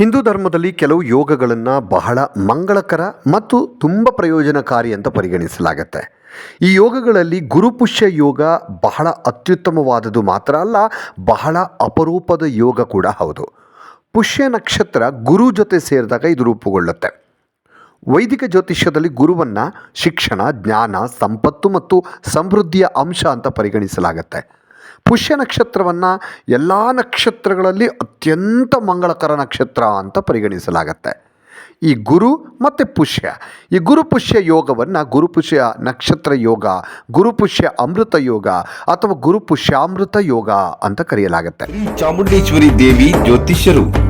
ಹಿಂದೂ ಧರ್ಮದಲ್ಲಿ ಕೆಲವು ಯೋಗಗಳನ್ನು ಬಹಳ ಮಂಗಳಕರ ಮತ್ತು ತುಂಬ ಪ್ರಯೋಜನಕಾರಿ ಅಂತ ಪರಿಗಣಿಸಲಾಗತ್ತೆ. ಈ ಯೋಗಗಳಲ್ಲಿ ಗುರುಪುಷ್ಯ ಯೋಗ ಬಹಳ ಅತ್ಯುತ್ತಮವಾದದ್ದು ಮಾತ್ರ ಅಲ್ಲ, ಬಹಳ ಅಪರೂಪದ ಯೋಗ ಕೂಡ ಹೌದು. ಪುಷ್ಯ ನಕ್ಷತ್ರ ಗುರು ಜೊತೆ ಸೇರಿದಾಗ ಇದು ರೂಪುಗೊಳ್ಳುತ್ತೆ. ವೈದಿಕ ಜ್ಯೋತಿಷ್ಯದಲ್ಲಿ ಗುರುವನ್ನು ಶಿಕ್ಷಣ, ಜ್ಞಾನ, ಸಂಪತ್ತು ಮತ್ತು ಸಮೃದ್ಧಿಯ ಅಂಶ ಅಂತ ಪರಿಗಣಿಸಲಾಗತ್ತೆ. ಪುಷ್ಯ ನಕ್ಷತ್ರವನ್ನು ಎಲ್ಲ ನಕ್ಷತ್ರಗಳಲ್ಲಿ ಅತ್ಯಂತ ಮಂಗಳಕರ ನಕ್ಷತ್ರ ಅಂತ ಪರಿಗಣಿಸಲಾಗತ್ತೆ. ಈ ಗುರು ಮತ್ತು ಪುಷ್ಯ. ಈ ಗುರುಪುಷ್ಯ ಯೋಗವನ್ನು ಗುರುಪುಷ್ಯ ನಕ್ಷತ್ರ ಯೋಗ ಗುರುಪುಷ್ಯ ಅಮೃತ ಯೋಗ ಅಥವಾ ಗುರುಪುಷ್ಯಾಮೃತ ಯೋಗ ಅಂತ ಕರೆಯಲಾಗುತ್ತೆ. ಚಾಮುಂಡೇಶ್ವರಿ ದೇವಿ ಜ್ಯೋತಿಷ್ಯರು.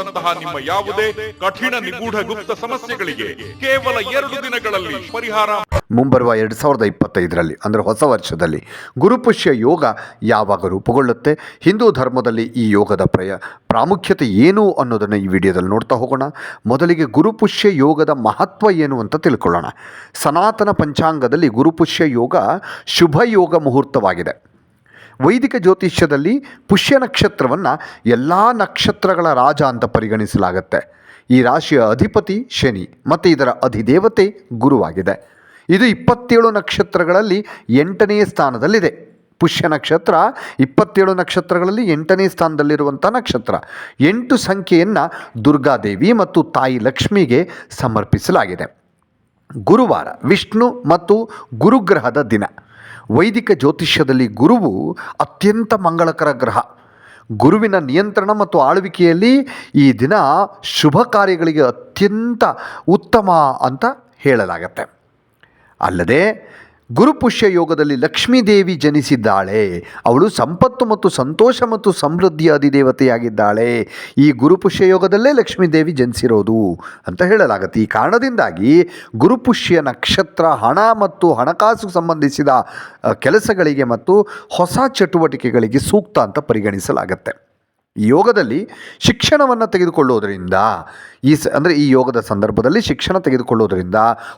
ವಶೀಕರಣದಂತಹ ನಿಮ್ಮ ಯಾವುದೇ ಕಠಿಣ ನಿಗೂಢ ಗುಪ್ತ ಸಮಸ್ಯೆಗಳಿಗೆ ಕೇವಲ ಎರಡು ದಿನಗಳಲ್ಲಿ ಪರಿಹಾರ. ಮುಂಬರುವ ಎರಡು ಸಾವಿರದ ಇಪ್ಪತ್ತೈದರಲ್ಲಿ, ಅಂದರೆ ಹೊಸ ವರ್ಷದಲ್ಲಿ ಗುರುಪುಷ್ಯ ಯೋಗ ಯಾವಾಗ ರೂಪುಗೊಳ್ಳುತ್ತೆ, ಹಿಂದೂ ಧರ್ಮದಲ್ಲಿ ಈ ಯೋಗದ ಪ್ರಯ, ಪ್ರಾಮುಖ್ಯತೆ ಏನು ಅನ್ನೋದನ್ನು ಈ ವಿಡಿಯೋದಲ್ಲಿ ನೋಡ್ತಾ ಹೋಗೋಣ. ಮೊದಲಿಗೆ ಗುರುಪುಷ್ಯ ಯೋಗದ ಮಹತ್ವ ಏನು ಅಂತ ತಿಳ್ಕೊಳ್ಳೋಣ. ಸನಾತನ ಪಂಚಾಂಗದಲ್ಲಿ ಗುರುಪುಷ್ಯ ಯೋಗ ಶುಭ ಯೋಗ ಮುಹೂರ್ತವಾಗಿದೆ. ವೈದಿಕ ಜ್ಯೋತಿಷ್ಯದಲ್ಲಿ ಪುಷ್ಯ ನಕ್ಷತ್ರವನ್ನು ಎಲ್ಲ ನಕ್ಷತ್ರಗಳ ರಾಜ ಅಂತ ಪರಿಗಣಿಸಲಾಗುತ್ತೆ. ಈ ರಾಶಿಯ ಅಧಿಪತಿ ಶನಿ ಮತ್ತು ಇದರ ಅಧಿದೇವತೆ ಗುರುವಾಗಿದೆ. ಇದು ಇಪ್ಪತ್ತೇಳು ನಕ್ಷತ್ರಗಳಲ್ಲಿ ಎಂಟನೇ ಸ್ಥಾನದಲ್ಲಿದೆ. ಪುಷ್ಯ ನಕ್ಷತ್ರ ಇಪ್ಪತ್ತೇಳು ನಕ್ಷತ್ರಗಳಲ್ಲಿ ಎಂಟನೇ ಸ್ಥಾನದಲ್ಲಿರುವಂಥ ನಕ್ಷತ್ರ. ಎಂಟು ಸಂಖ್ಯೆಯನ್ನು ದುರ್ಗಾದೇವಿ ಮತ್ತು ತಾಯಿ ಲಕ್ಷ್ಮಿಗೆ ಸಮರ್ಪಿಸಲಾಗಿದೆ. ಗುರುವಾರ ವಿಷ್ಣು ಮತ್ತು ಗುರುಗ್ರಹದ ದಿನ. ವೈದಿಕ ಜ್ಯೋತಿಷ್ಯದಲ್ಲಿ ಗುರುವು ಅತ್ಯಂತ ಮಂಗಳಕರ ಗ್ರಹ. ಗುರುವಿನ ನಿಯಂತ್ರಣ ಮತ್ತು ಆಳ್ವಿಕೆಯಲ್ಲಿ ಈ ದಿನ ಶುಭ ಕಾರ್ಯಗಳಿಗೆ ಅತ್ಯಂತ ಉತ್ತಮ ಅಂತ ಹೇಳಲಾಗತ್ತೆ. ಅಲ್ಲದೆ ಗುರುಪುಷ್ಯ ಯೋಗದಲ್ಲಿ ಲಕ್ಷ್ಮೀದೇವಿ ಜನಿಸಿದ್ದಾಳೆ. ಅವಳು ಸಂಪತ್ತು ಮತ್ತು ಸಂತೋಷ ಮತ್ತು ಸಮೃದ್ಧಿಯ ಅಧಿದೇವತೆಯಾಗಿದ್ದಾಳೆ. ಈ ಗುರುಪುಷ್ಯ ಯೋಗದಲ್ಲೇ ಲಕ್ಷ್ಮೀದೇವಿ ಜನಿಸಿರೋದು ಅಂತ ಹೇಳಲಾಗುತ್ತೆ. ಈ ಕಾರಣದಿಂದಾಗಿ ಗುರುಪುಷ್ಯ ನಕ್ಷತ್ರ ಹಣ ಮತ್ತು ಹಣಕಾಸು ಸಂಬಂಧಿಸಿದ ಕೆಲಸಗಳಿಗೆ ಮತ್ತು ಹೊಸ ಚಟುವಟಿಕೆಗಳಿಗೆ ಸೂಕ್ತ ಅಂತ ಪರಿಗಣಿಸಲಾಗತ್ತೆ. ಯೋಗದಲ್ಲಿ ಶಿಕ್ಷಣವನ್ನು ತೆಗೆದುಕೊಳ್ಳೋದರಿಂದ, ಈ ಸ, ಅಂದರೆ ಈ ಯೋಗದ ಸಂದರ್ಭದಲ್ಲಿ ಶಿಕ್ಷಣ ತೆಗೆದುಕೊಳ್ಳೋದರಿಂದ,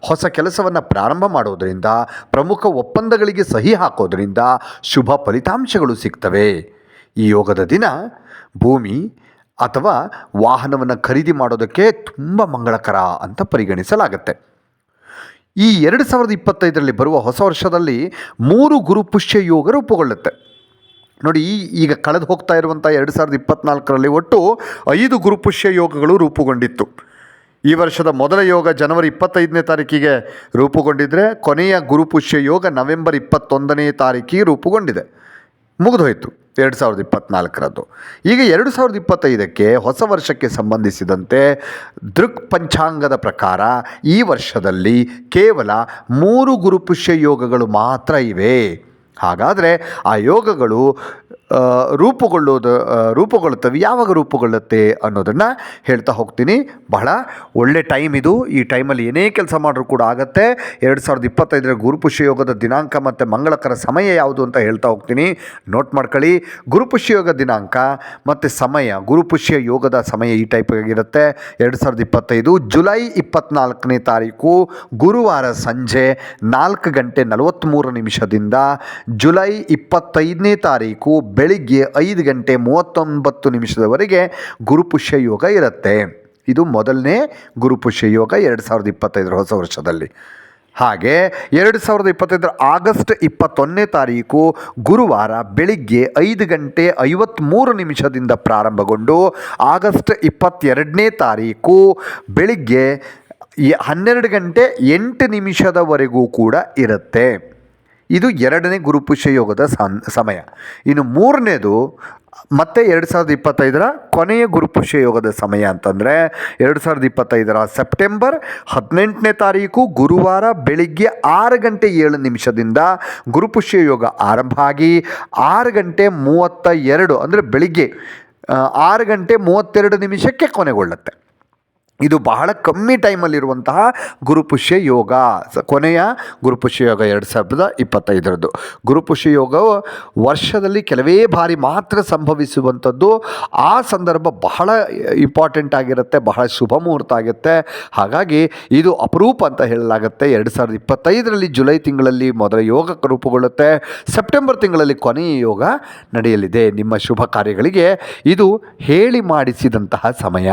ಹೊಸ ಕೆಲಸವನ್ನು ಪ್ರಾರಂಭ ಮಾಡೋದರಿಂದ, ಪ್ರಮುಖ ಒಪ್ಪಂದಗಳಿಗೆ ಸಹಿ ಹಾಕೋದರಿಂದ ಶುಭ ಫಲಿತಾಂಶಗಳು ಸಿಗ್ತವೆ. ಈ ಯೋಗದ ದಿನ ಭೂಮಿ ಅಥವಾ ವಾಹನವನ್ನು ಖರೀದಿ ಮಾಡೋದಕ್ಕೆ ತುಂಬ ಮಂಗಳಕರ ಅಂತ ಪರಿಗಣಿಸಲಾಗುತ್ತೆ. ಈ ಎರಡು ಸಾವಿರದ ಇಪ್ಪತ್ತೈದರಲ್ಲಿ ಬರುವ ಹೊಸ ವರ್ಷದಲ್ಲಿ ಮೂರು ಗುರುಪುಷ್ಯ ಯೋಗ ರೂಪುಗೊಳ್ಳುತ್ತೆ. ನೋಡಿ ಈಗ ಕಳೆದು ಹೋಗ್ತಾ ಇರುವಂಥ ಎರಡು ಸಾವಿರದ ಇಪ್ಪತ್ನಾಲ್ಕರಲ್ಲಿ ಒಟ್ಟು ಐದು ಗುರುಪುಷ್ಯ ಯೋಗಗಳು ರೂಪುಗೊಂಡಿತ್ತು. ಈ ವರ್ಷದ ಮೊದಲ ಯೋಗ ಜನವರಿ ಇಪ್ಪತ್ತೈದನೇ ತಾರೀಕಿಗೆ ರೂಪುಗೊಂಡಿದ್ದರೆ ಕೊನೆಯ ಗುರುಪುಷ್ಯ ಯೋಗ ನವೆಂಬರ್ ಇಪ್ಪತ್ತೊಂದನೇ ತಾರೀಕಿಗೆ ರೂಪುಗೊಂಡಿದೆ. ಮುಗಿದೋಯ್ತು ಎರಡು ಸಾವಿರದ ಇಪ್ಪತ್ನಾಲ್ಕರದ್ದು. ಈಗ ಎರಡು ಸಾವಿರದ ಇಪ್ಪತ್ತೈದಕ್ಕೆ ಹೊಸ ವರ್ಷಕ್ಕೆ ಸಂಬಂಧಿಸಿದಂತೆ ದೃಕ್ ಪಂಚಾಂಗದ ಪ್ರಕಾರ ಈ ವರ್ಷದಲ್ಲಿ ಕೇವಲ ಮೂರು ಗುರುಪುಷ್ಯ ಯೋಗಗಳು ಮಾತ್ರ ಇವೆ. ಹಾಗಾದರೆ ಆ ಯೋಗಗಳು ರೂಪುಗೊಳ್ಳೋದು ರೂಪುಗೊಳ್ಳುತ್ತವೆ. ಯಾವಾಗ ರೂಪುಗೊಳ್ಳುತ್ತೆ ಅನ್ನೋದನ್ನು ಹೇಳ್ತಾ ಹೋಗ್ತೀನಿ. ಬಹಳ ಒಳ್ಳೆ ಟೈಮ್ ಇದು. ಈ ಟೈಮಲ್ಲಿ ಏನೇ ಕೆಲಸ ಮಾಡಿದ್ರು ಕೂಡ ಆಗುತ್ತೆ. ಎರಡು ಸಾವಿರದ ಇಪ್ಪತ್ತೈದರ ಗುರುಪುಷ್ಯ ಯೋಗದ ದಿನಾಂಕ ಮತ್ತು ಮಂಗಳಕರ ಸಮಯ ಯಾವುದು ಅಂತ ಹೇಳ್ತಾ ಹೋಗ್ತೀನಿ. ನೋಟ್ ಮಾಡ್ಕೊಳ್ಳಿ. ಗುರುಪುಷ್ಯ ಯೋಗ ದಿನಾಂಕ ಮತ್ತು ಸಮಯ. ಗುರುಪುಷ್ಯ ಯೋಗದ ಸಮಯ ಈ ಟೈಪ್ ಆಗಿರುತ್ತೆ. ಎರಡು ಸಾವಿರದ ಇಪ್ಪತ್ತೈದು, ಜುಲೈ ಇಪ್ಪತ್ತ್ನಾಲ್ಕನೇ ತಾರೀಕು, ಗುರುವಾರ ಸಂಜೆ ನಾಲ್ಕು ಗಂಟೆ ನಲವತ್ತ್ಮೂರು ನಿಮಿಷದಿಂದ ಜುಲೈ ಇಪ್ಪತ್ತೈದನೇ ತಾರೀಕು ಬೆಳಿಗ್ಗೆ ಐದು ಗಂಟೆ ಮೂವತ್ತೊಂಬತ್ತು ನಿಮಿಷದವರೆಗೆ ಗುರುಪುಷ್ಯ ಯೋಗ ಇರುತ್ತೆ. ಇದು ಮೊದಲನೇ ಗುರುಪುಷ್ಯ ಯೋಗ ಎರಡು ಸಾವಿರದ ಇಪ್ಪತ್ತೈದರ ಹೊಸ ವರ್ಷದಲ್ಲಿ. ಹಾಗೆ ಎರಡು ಸಾವಿರದ ಇಪ್ಪತ್ತೈದರ ಆಗಸ್ಟ್ ಇಪ್ಪತ್ತೊಂದನೇ ತಾರೀಕು ಗುರುವಾರ ಬೆಳಿಗ್ಗೆ ಐದು ಗಂಟೆ ಐವತ್ತ್ಮೂರು ನಿಮಿಷದಿಂದ ಪ್ರಾರಂಭಗೊಂಡು ಆಗಸ್ಟ್ ಇಪ್ಪತ್ತೆರಡನೇ ತಾರೀಕು ಬೆಳಿಗ್ಗೆ ಹನ್ನೆರಡು ಗಂಟೆ ಎಂಟು ನಿಮಿಷದವರೆಗೂ ಕೂಡ ಇರುತ್ತೆ. ಇದು ಎರಡನೇ ಗುರುಪುಷ್ಯ ಯೋಗದ ಸಮಯ. ಇನ್ನು ಮೂರನೇದು, ಮತ್ತೆ ಎರಡು ಸಾವಿರದ ಇಪ್ಪತ್ತೈದರ ಕೊನೆಯ ಗುರುಪುಷ್ಯ ಯೋಗದ ಸಮಯ ಅಂತಂದರೆ ಎರಡು ಸಾವಿರದ ಇಪ್ಪತ್ತೈದರ ಸೆಪ್ಟೆಂಬರ್ ಹದಿನೆಂಟನೇ ತಾರೀಕು ಗುರುವಾರ ಬೆಳಿಗ್ಗೆ ಆರು ಗಂಟೆ ಏಳು ನಿಮಿಷದಿಂದ ಗುರುಪುಷ್ಯ ಯೋಗ ಆರಂಭ ಆಗಿ ಆರು ಗಂಟೆ ಮೂವತ್ತ ಎರಡು, ಅಂದರೆ ಬೆಳಿಗ್ಗೆ ಆರು ಗಂಟೆ ಮೂವತ್ತೆರಡು ನಿಮಿಷಕ್ಕೆ ಕೊನೆಗೊಳ್ಳುತ್ತೆ. ಇದು ಬಹಳ ಕಮ್ಮಿ ಟೈಮಲ್ಲಿರುವಂತಹ ಗುರುಪುಷ್ಯ ಯೋಗ. ಸ- ಕೊನೆಯ ಗುರುಪುಷ್ಯ ಯೋಗ ಎರಡು ಸಾವಿರದ ಇಪ್ಪತ್ತೈದರದ್ದು. ಗುರುಪುಷ್ಯ ಯೋಗವು ವರ್ಷದಲ್ಲಿ ಕೆಲವೇ ಬಾರಿ ಮಾತ್ರ ಸಂಭವಿಸುವಂಥದ್ದು. ಆ ಸಂದರ್ಭ ಬಹಳ ಇಂಪಾರ್ಟೆಂಟ್ ಆಗಿರುತ್ತೆ, ಬಹಳ ಶುಭ ಮುಹೂರ್ತ ಆಗುತ್ತೆ. ಹಾಗಾಗಿ ಇದು ಅಪರೂಪ ಅಂತ ಹೇಳಲಾಗುತ್ತೆ. ಎರಡು ಸಾವಿರದ ಇಪ್ಪತ್ತೈದರಲ್ಲಿ ಜುಲೈ ತಿಂಗಳಲ್ಲಿ ಮೊದಲ ಯೋಗ ರೂಪುಗೊಳ್ಳುತ್ತೆ. ಸೆಪ್ಟೆಂಬರ್ ತಿಂಗಳಲ್ಲಿ ಕೊನೆಯ ಯೋಗ ನಡೆಯಲಿದೆ. ನಿಮ್ಮ ಶುಭ ಕಾರ್ಯಗಳಿಗೆ ಇದು ಹೇಳಿ ಮಾಡಿಸಿದಂತಹ ಸಮಯ.